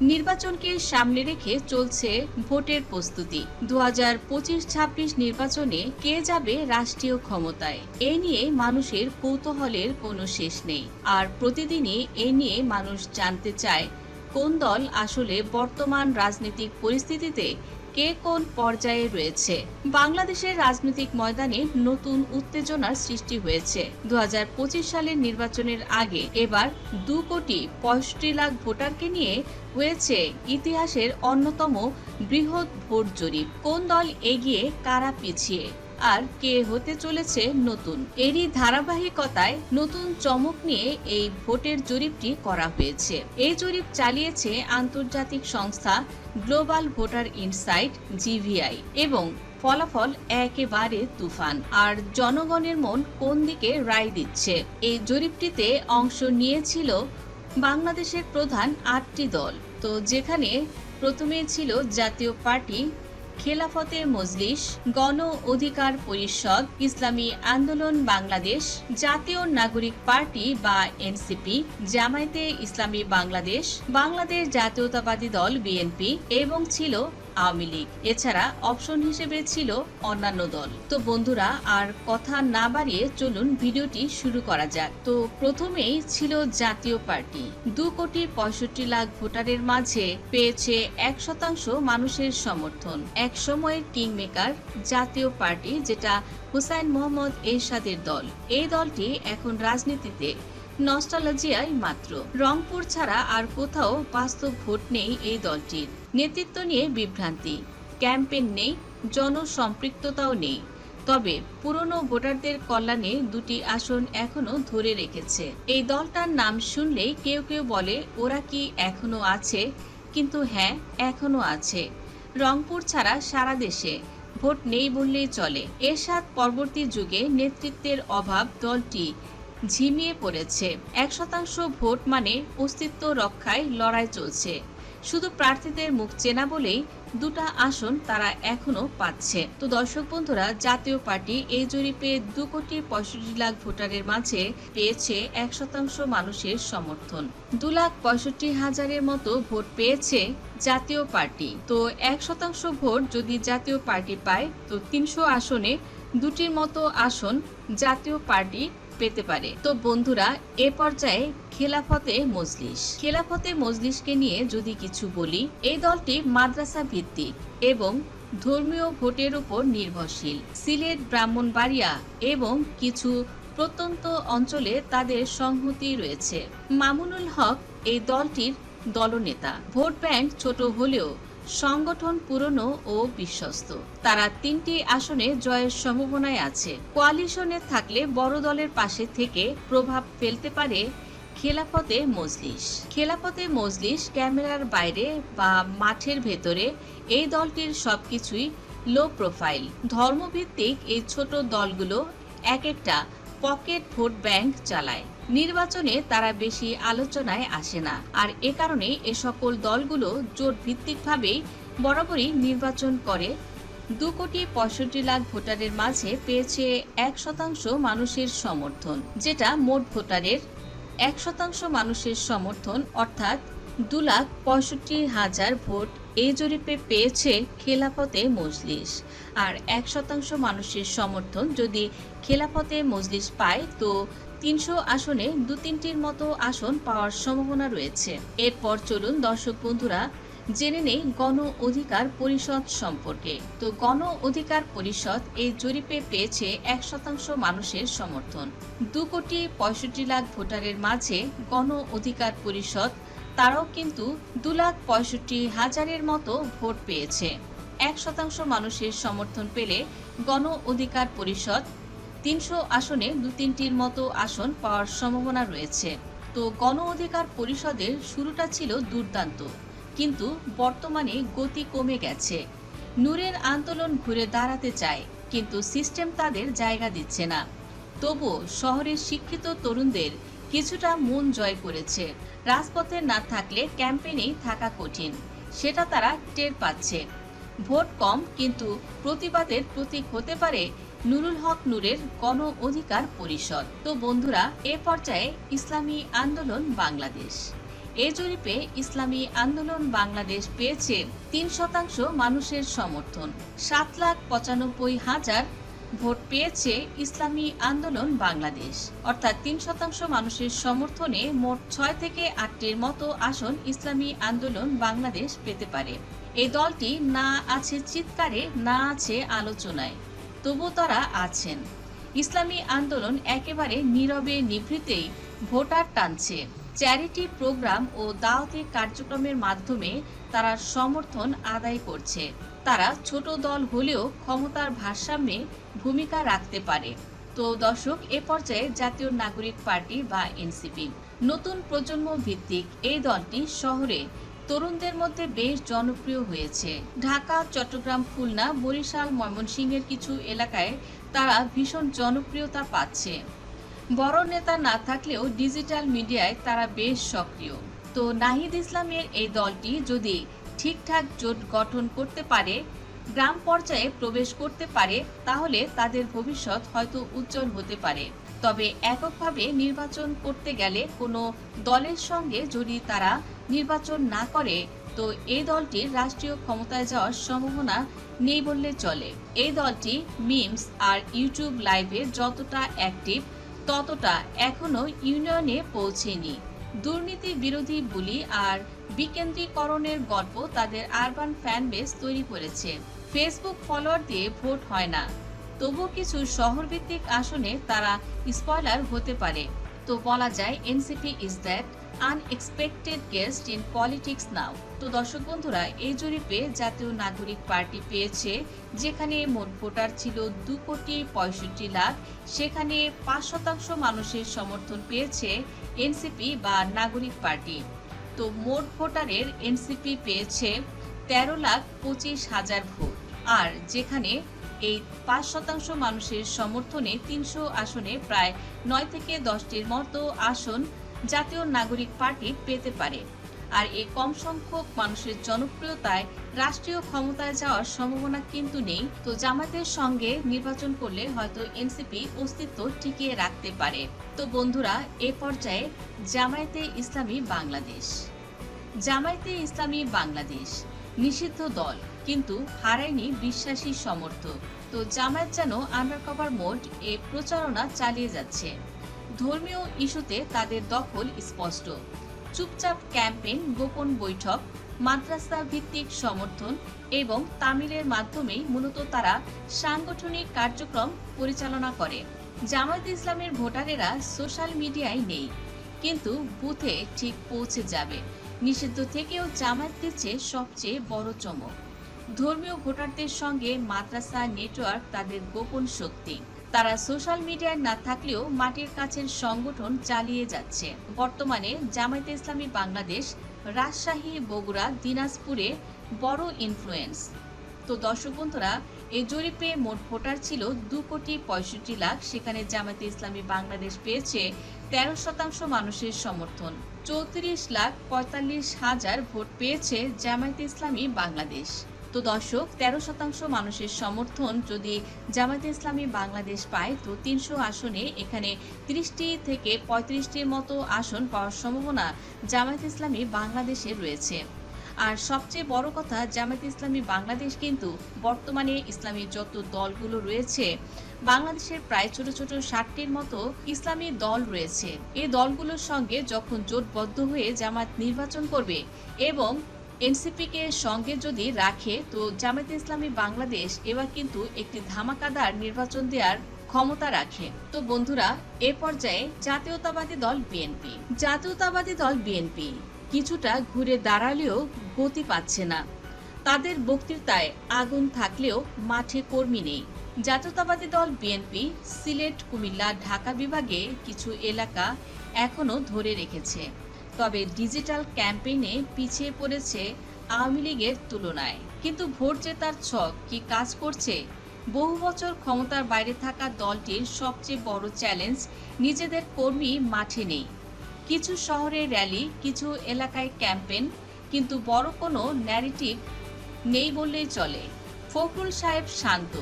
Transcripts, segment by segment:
নির্বাচনকে সামনে রেখে চলছে ভোটের প্রস্তুতি। দু হাজার পঁচিশ ছাব্বিশ নির্বাচনে কে যাবে রাষ্ট্রীয় ক্ষমতায়? এ নিয়ে মানুষের কৌতূহলের কোনো শেষ নেই। আর প্রতিদিনই এ নিয়ে মানুষ জানতে চায়, কোন দল আসলে বর্তমান রাজনৈতিক পরিস্থিতিতে কে কোন পর্যায়ে রয়েছে? বাংলাদেশের রাজনৈতিক ময়দানে নতুন উত্তেজনার সৃষ্টি হয়েছে। দু হাজার পঁচিশ সালের নির্বাচনের আগে এবার দু কোটি পঁয়ষট্টি লাখ ভোটারকে নিয়ে হয়েছে ইতিহাসের অন্যতম বৃহৎ ভোট জরিপ। কোন দল এগিয়ে, কারা পিছিয়ে? আর কে হতে চলেছে নতুন? এরই ধারাবাহিকতায় নতুন চমক নিয়ে এই ভোটের জরিপটি করা হয়েছে। এই জরিপ চালিয়েছে আন্তর্জাতিক সংস্থা গ্লোবাল ভোটার ইনসাইট, জিভিআই, এবং ফলাফল একেবারে তুফান। আর জনগণের মন কোন দিকে রায় দিচ্ছে? এই জরিপটিতে অংশ নিয়েছিল বাংলাদেশের প্রধান আটটি দল। তো যেখানে প্রথমে ছিল জাতীয় পার্টি খেলাফতে মজলিস, গণ অধিকার পরিষদ, ইসলামী আন্দোলন বাংলাদেশ, জাতীয় নাগরিক পার্টি বা এনসিপি, জামায়াতে ইসলামী বাংলাদেশ বাংলাদেশ জাতীয়তাবাদী দল বিএনপি এবং ছিল আওয়ামী লীগ। এছাড়া অপশন হিসেবে ছিল অন্যান্য দল। তো বন্ধুরা, আর কথা না বাড়িয়ে চলুন ভিডিওটি শুরু করা যাক। তো প্রথমেই ছিল জাতীয় পার্টি। দু কোটি পঁয়ষট্টি লাখ ভোটারের মাঝে পেয়েছে এক শতাংশ মানুষের সমর্থন। এক সময়ের কিং মেকার জাতীয় পার্টি যেটা হুসাইন মোহাম্মদ এরশাদের দল। এই দলটি এখন রাজনীতিতে নস্টালজিয়ায় মাত্র। রংপুর ছাড়া আর কোথাও বাস্তব ভোট নেই এই দলটির। নেতৃত্ব নিয়ে বিভ্রান্তি। ক্যাম্পেইন নেই, জনসম্পৃক্ততাও নেই। তবে পুরনো ভোটারদের কল্যাণে দুটি আসন এখনও ধরে রেখেছে। এই দলটার নাম শুনলেই কেউ কেউ বলে, ওরা কি এখনও আছে? কিন্তু হ্যাঁ এখনও আছে। রংপুর ছাড়া সারা দেশে ভোট নেই বললেই চলে। এরশাদ পরবর্তী যুগে নেতৃত্বের অভাব দলটি ঝিমিয়ে পড়েছে। এক শতাংশ ভোট মানে অস্তিত্ব রক্ষায় লড়াই চলছে। শুধু প্রার্থীদের মুখ চেনা বলেই দুটা আসন তারা এখনও পাচ্ছে। তো দর্শক বন্ধুরা, জাতীয় পার্টি এই জরিপে দু কোটি পঁয়ষট্টি লাখ ভোটারের মাঝে পেয়েছে এক শতাংশ মানুষের সমর্থন। দু লাখ পঁয়ষট্টি হাজারের মতো ভোট পেয়েছে জাতীয় পার্টি। তো এক শতাংশ ভোট যদি জাতীয় পার্টি পায়, তো তিনশো আসনে দুটির মতো আসন জাতীয় পার্টি পেতে পারে। তো বন্ধুরা, এ পর্যায়ে খেলাফতে মজলিস। খেলাফতে মজলিসকে নিয়ে যদি কিছু বলি, এই দলটি মাদ্রাসা ভিত্তিক এবং ধর্মীয় ভোটের উপর নির্ভরশীল। সিলেট, ব্রাহ্মণবাড়িয়া এবং কিছু প্রত্যন্ত অঞ্চলে তাদের সংহতি রয়েছে। মামুনুল হক এই দলটির দলনেতা। ভোট ব্যাংক ছোট হলেও সংগঠন পুরনো ও বিশ্বস্ত। তারা তিনটি আসনে জয়ের সম্ভাবনায় আছে। কোয়ালিশনে থাকলে বড় দলের পাশে থেকে প্রভাব ফেলতে পারে খেলাফতে মজলিস। খেলাফতে মজলিস ক্যামেরার বাইরে বা মাঠের ভেতরে এই দলটির সবকিছুই লো প্রোফাইল ধর্মভিত্তিক এই ছোট দলগুলো এক একটা পকেট ভোট ব্যাংক চালায়। নির্বাচনে তারা বেশি আলোচনায় আসে না। আর এ কারণে এ সকল দলগুলো জোট ভিত্তিকভাবেই বরাবরই নির্বাচন করে। দু কোটি পঁয়ষট্টি লাখ ভোটারের মাঝে পেয়েছে এক শতাংশ মানুষের সমর্থন, যেটা মোট ভোটারের এক শতাংশ মানুষের সমর্থন, অর্থাৎ দু লাখ পঁয়ষট্টি হাজার ভোট এই জরিপে পেয়েছে খেলাফতে মজলিস। আর এক শতাংশ মানুষের সমর্থন যদি খেলাফতে মজলিস পায়, তো তিনশো আসনে দু তিনটির মতো আসন পাওয়ার সম্ভাবনা রয়েছে। এরপর চলুন দর্শক বন্ধুরা, জেনে নেই গণ অধিকার পরিষদ সম্পর্কে। তো গণ অধিকার পরিষদ এই জরিপে পেয়েছে এক শতাংশ মানুষের সমর্থন। দু কোটি পঁয়ষট্টি লাখ ভোটারের মাঝে গণ অধিকার পরিষদ, তারাও কিন্তু দু লাখ পঁয়ষট্টি হাজারের মতো ভোট পেয়েছে। এক শতাংশ মানুষের সমর্থন পেলে গণ অধিকার পরিষদ তিনশো আসনে দু তিনটির মতো আসন পাওয়ার সম্ভাবনা রয়েছে। তো গণ অধিকার পরিষদের শুরুটা ছিল দুর্দান্ত, কিন্তু বর্তমানে গতি কমে গেছে। নূরের আন্দোলন ঘুরে দাঁড়াতে চায়, কিন্তু সিস্টেম তাদের জায়গা দিচ্ছে না। তবুও শহরের শিক্ষিত তরুণদের কিছুটা মন জয় করেছে। রাজপথে না থাকলে ক্যাম্পেইনেই থাকা কঠিন, সেটা তারা টের পাচ্ছে। ভোট কম, কিন্তু প্রতিবাদের প্রতীক হতে পারে নুরুল হক নূরের গণ অধিকার পরিষদ। তো বন্ধুরা, এ পর্যায়ে ইসলামী আন্দোলন বাংলাদেশ। এই জরিপে ইসলামী আন্দোলন বাংলাদেশ পেয়েছে তিন শতাংশ মানুষের সমর্থন। সাত লাখ পঁচানব্বই হাজার ভোট পেয়েছে ইসলামী আন্দোলন বাংলাদেশ। অর্থাৎ তিন শতাংশ মানুষের সমর্থনে মোট ছয় থেকে আটটির মতো আসন ইসলামী আন্দোলন বাংলাদেশ পেতে পারে। এই দলটি না আছে চিৎকারে, না আছে আলোচনায়। তবু তারা আছেন। ইসলামী আন্দোলন একেবারে নীরবে নিভৃতেই ভোটার টানছে। চ্যারিটি প্রোগ্রাম ও দাওয়াতি কার্যক্রমের মাধ্যমে তারা সমর্থন আদায় করছে। তারা ছোট দল হলেও ক্ষমতার ভারসাম্যে ভূমিকা রাখতে পারে। তো দর্শক, এ পর্যায়ে জাতীয় নাগরিক পার্টি বা এনসিপি। নতুন প্রজন্ম ভিত্তিক এই দলটি শহরে তরুণদের মধ্যে বেশ জনপ্রিয় হয়েছে। ঢাকা, চট্টগ্রাম, খুলনা, বরিশাল, ময়মনসিংহের কিছু এলাকায় তারা ভীষণ জনপ্রিয়তা পাচ্ছে। বড় নেতা না থাকলেও ডিজিটাল মিডিয়ায় তারা বেশ সক্রিয়। তো নাহিদ ইসলামের এই দলটি যদি ঠিকঠাক জোট গঠন করতে পারে, গ্রাম পর্যায়ে প্রবেশ করতে পারে, তাহলে তাদের ভবিষ্যৎ হয়তো উজ্জ্বল হতে পারে। তবে এককভাবে নির্বাচন করতে গেলে কোনো দলের সঙ্গে যদি তারা নির্বাচন না করে, তো এই দলটির রাষ্ট্রীয় ক্ষমতায় যাওয়ার সম্ভাবনা নেই বললে চলে। এই দলটি মিমস আর ইউটিউব লাইভে যতটা অ্যাক্টিভ, ততটা এখনও ইউনিয়নে পৌঁছেনি। দুর্নীতি বিরোধী বুলি আর বিকেন্দ্রীকরণের গল্প তাদের আরবান ফ্যান বেস তৈরি করেছে। ফেসবুক ফলোয়ার দিয়ে ভোট হয় না। তবুও কিছু শহরভিত্তিক আসনে তারা স্পয়লার হতে পারে। তো বলা যায় NCP is that unexpected guest in politics now তো দর্শক বন্ধুরা, এই জরিপে জাতীয় নাগরিক পার্টি পেয়েছে, যেখানে মোট ভোটার ছিল দু কোটি পঁয়ষট্টি লাখ, সেখানে পাঁচ শতাংশ মানুষের সমর্থন পেয়েছে এনসিপি বা নাগরিক পার্টি। তো মোট ভোটারের এনসিপি পেয়েছে তেরো লাখ পঁচিশ হাজার ভোট। আর যেখানে এই পাঁচ শতাংশ মানুষের সমর্থনে তিনশো আসনে প্রায় নয় থেকে দশটির মতো আসন জাতীয় নাগরিক পার্টি পেতে পারে। আর এই কম সংখ্যক মানুষের জনপ্রিয়তায় রাষ্ট্রীয় ক্ষমতায় যাওয়ার সম্ভাবনা কিন্তু নেই। তো জামাতের সঙ্গে নির্বাচন করলে হয়তো এনসিপি অস্তিত্ব টিকিয়ে রাখতে পারে। তো বন্ধুরা, এ পর্যায়ে জামায়াতে ইসলামী বাংলাদেশ। জামায়াতে ইসলামী বাংলাদেশ নিষিদ্ধ দল, কিন্তু হারায়নি বিশ্বাসী সমর্থক। তো জামায়াত যেন আন্ডারকভার মোড এ প্রচারণা চালিয়ে যাচ্ছে। ধর্মীয় ইস্যুতে তাদের দখল স্পষ্ট। চুপচাপ ক্যাম্পেইন, গোপন বৈঠক, মাদ্রাসা ভিত্তিক সমর্থন এবং তামিলের মাধ্যমেই মূলত তারা সাংগঠনিক কার্যক্রম পরিচালনা করে। জামায়াত ইসলামের ভোটারেরা সোশ্যাল মিডিয়ায় নেই, কিন্তু বুথে ঠিক পৌঁছে যাবে। নিষিদ্ধ থেকেও জামায়াত দিচ্ছে সবচেয়ে বড় চমক। ধর্মীয় ভোটারদের সঙ্গে মাদ্রাসা নেটওয়ার্ক তাদের গোপন শক্তি। তারা সোশ্যাল মিডিয়ায় না থাকলেও মাটির কাছের সংগঠন চালিয়ে যাচ্ছে। বর্তমানে জামায়াতে ইসলামী বাংলাদেশ, রাজশাহী, বগুড়া, দিনাজপুরে বড় ইনফ্লুয়েন্স তো দর্শক বন্ধুরা, এই জরিপে মোট ভোটার ছিল দু কোটি পঁয়ষট্টি লাখ। সেখানে জামায়াতে ইসলামী বাংলাদেশ পেয়েছে তেরো শতাংশ মানুষের সমর্থন। চৌত্রিশ লাখ পঁয়তাল্লিশ হাজার ভোট পেয়েছে জামায়াতে ইসলামী বাংলাদেশ। তো দর্শক, তেরো শতাংশ মানুষের সমর্থন যদি জামায়াতে ইসলামী বাংলাদেশ পায়, তো তিনশো আসনে এখানে ত্রিশটি থেকে পঁয়ত্রিশটির মতো আসন পাওয়ার সম্ভাবনা জামায়াতে ইসলামী বাংলাদেশে রয়েছে। আর সবচেয়ে বড় কথা, জামায়াতে ইসলামী বাংলাদেশ কিন্তু বর্তমানে ইসলামী যত দলগুলো রয়েছে, বাংলাদেশের প্রায় ছোট ছোট ষাটটির মতো ইসলামী দল রয়েছে। এই দলগুলোর সঙ্গে যখন জোটবদ্ধ হয়ে জামাত নির্বাচন করবে এবং এনসিপিকে সঙ্গে যদি রাখে, তো জামায়াতে ইসলামী বাংলাদেশ এবার কিন্তু একটি ধামাকাদার নির্বাচন দেওয়ার ক্ষমতা রাখে। তো বন্ধুরা, এ পর্যায়ে জাতীয়তাবাদী দল বিএনপি। জাতীয়তাবাদী দল বিএনপি। কিছুটা ঘুরে দাঁড়ালেও গতি পাচ্ছে না। তাদের বক্তৃতায় আগুন থাকলেও মাঠে কর্মী নেই। জাতীয়তাবাদী দল বিএনপি সিলেট, কুমিল্লা, ঢাকা বিভাগে কিছু এলাকা এখনও ধরে রেখেছে। তবে ডিজিটাল ক্যাম্পেইনে পিছিয়ে পড়েছে আওয়ামী লীগের তুলনায়। কিন্তু ভোট জেতার ছক, কি কাজ করছে? বহু বছর ক্ষমতার বাইরে থাকা দলটির সবচেয়ে বড় চ্যালেঞ্জ, নিজেদের কর্মী মাঠে নেই। কিছু শহরে র্যালি, কিছু এলাকায় ক্যাম্পেন কিন্তু বড় কোনো ন্যারেটিভ নেই বললেই চলে। ফখরুল সাহেব শান্ত,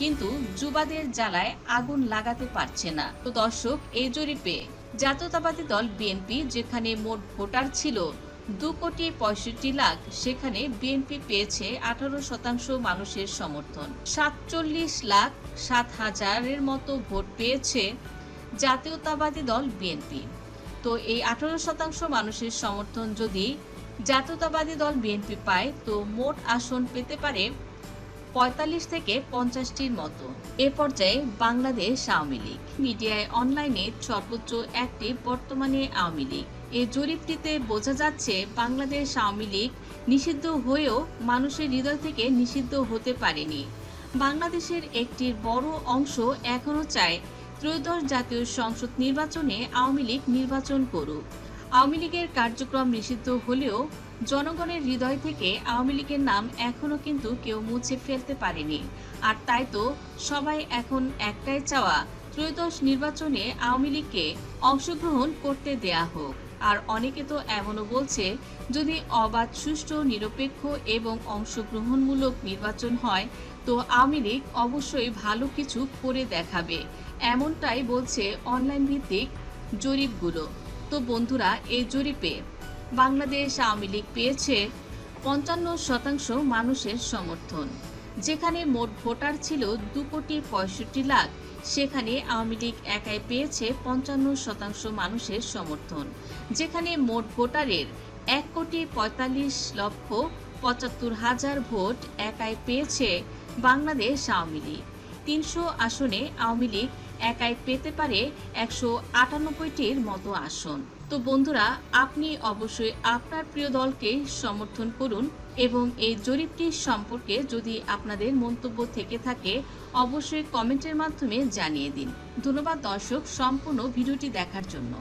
কিন্তু যুবাদের জ্বালায় আগুন লাগাতে পারছে না। তো দর্শক, এই জরিপে জাতীয়তাবাদী দল বিএনপি, যেখানে মোট ভোটার ছিল দু কোটি পঁয়ষট্টি লাখ, সেখানে বিএনপি পেয়েছে আঠারো শতাংশ মানুষের সমর্থন। সাতচল্লিশ লাখ সাত হাজারের মতো ভোট পেয়েছে জাতীয়তাবাদী দল বিএনপি। তো এই আঠারো শতাংশ মানুষের সমর্থন যদি জাতীয়তাবাদী দল বিএনপি পায়, তো মোট আসন পেতে পারে পঁয়তাল্লিশ থেকে পঞ্চাশটির মতো। এ পর্যায়ে বাংলাদেশ আওয়ামী লীগ। মিডিয়ায় অনলাইনে সর্বোচ্চ একটি বর্তমানে আওয়ামী লীগ। এই জরিপটিতে বোঝা যাচ্ছে, বাংলাদেশ আওয়ামী লীগ নিষিদ্ধ হয়েও মানুষের হৃদয় থেকে নিষিদ্ধ হতে পারেনি। বাংলাদেশের একটি বড় অংশ এখনও চায় ত্রয়োদশ জাতীয় সংসদ নির্বাচনে আওয়ামী লীগ নির্বাচন করুক। আওয়ামী লীগের কার্যক্রম নিষিদ্ধ হলেও জনগণের হৃদয় থেকে আওয়ামী লীগের নাম এখনও কিন্তু কেউ মুছে ফেলতে পারেনি। আর তাই তো সবাই এখন একটাই চাওয়া, ত্রয়োদশ নির্বাচনে আওয়ামী লীগকে অংশগ্রহণ করতে দেয়া হোক। আর অনেকে তো এমনও বলছে, যদি অবাধ, সুষ্ঠু, নিরপেক্ষ এবং অংশগ্রহণমূলক নির্বাচন হয়, তো আওয়ামী লীগ অবশ্যই ভালো কিছু করে দেখাবে। এমনটাই বলছে অনলাইন ভিত্তিক জরিপগুলো। তো বন্ধুরা, এই জরিপে বাংলাদেশ আওয়ামী লীগ পেয়েছে পঞ্চান্ন শতাংশ মানুষের সমর্থন। যেখানে মোট ভোটার ছিল দু কোটি পঁয়ষট্টি লাখ। সেখানে আওয়ামী লীগ একাই পেয়েছে পঞ্চান্ন শতাংশ মানুষের সমর্থন। যেখানে মোট ভোটারের এক কোটি পঁয়তাল্লিশ লক্ষ পঁচাত্তর হাজার ভোট একাই পেয়েছে বাংলাদেশ আওয়ামী লীগ। তিনশো আসনে আওয়ামী লীগ একাই পেতে পারে একশো আটানব্বইটির মতো আসন। তো বন্ধুরা, আপনি অবশ্যই আপনার প্রিয় দলকে সমর্থন করুন এবং এই জরিপটি সম্পর্কে যদি আপনাদের মন্তব্য থেকে থাকে, অবশ্যই কমেন্টের মাধ্যমে জানিয়ে দিন। ধন্যবাদ দর্শক, সম্পূর্ণ ভিডিওটি দেখার জন্য।